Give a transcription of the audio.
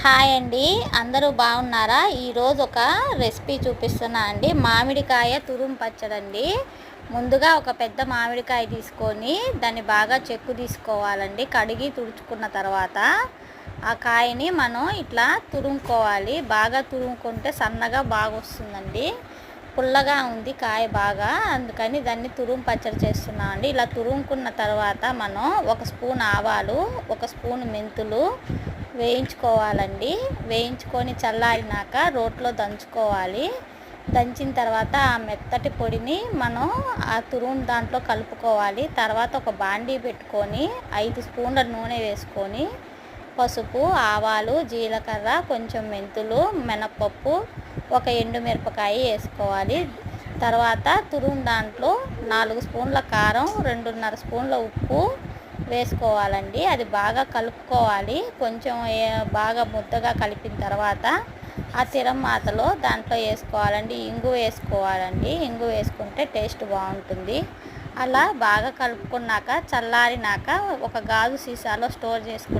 Hi అండి. అందరూ బాగున్నారా? ఈరోజు ఒక రెసిపీ చూపిస్తున్నా అండి. మామిడికాయ తురుం పచ్చడండి. ముందుగా ఒక పెద్ద మామిడికాయ తీసుకొని దాన్ని బాగా చెక్కు తీసుకోవాలండి. కడిగి తుడుచుకున్న తర్వాత ఆ కాయని మనం ఇట్లా తురుముకోవాలి. బాగా తురుముకుంటే సన్నగా బాగా వస్తుందండి పుల్లగా ఉంది కాయ బాగా. అందుకని దాన్ని తురుము పచ్చడి చేస్తున్నాం అండి. ఇలా తురుముకున్న తర్వాత మనం ఒక స్పూన్ ఆవాలు ఒక స్పూన్ మెంతులు వేయించుకోవాలండి. వేయించుకొని చల్లారినాక రోట్లో దంచుకోవాలి. దంచిన తర్వాత ఆ మెత్తటి పొడిని మనం ఆ తురుము దాంట్లో కలుపుకోవాలి. తర్వాత ఒక బాండీ పెట్టుకొని ఐదు స్పూన్ల నూనె వేసుకొని పసుపు ఆవాలు జీలకర్ర కొంచెం మెంతులు మినప్పప్పు ఒక ఎండుమిరపకాయ వేసుకోవాలి. తర్వాత తురుము దాంట్లో నాలుగు స్పూన్ల కారం రెండున్నర స్పూన్ల ఉప్పు వేసుకోవాలండి. అది బాగా కలుపుకోవాలి. కొంచెం బాగా ముద్దగా కలిపిన తర్వాత ఆ తిరమాతలో దాంట్లో వేసుకోవాలండి. ఇంగు వేసుకోవాలండి. ఇంగు వేసుకుంటే టేస్ట్ బాగుంటుంది. అలా బాగా కలుపుకున్నాక చల్లారినాక ఒక గాజు సీసాలో స్టోర్ చేసుకుంటాం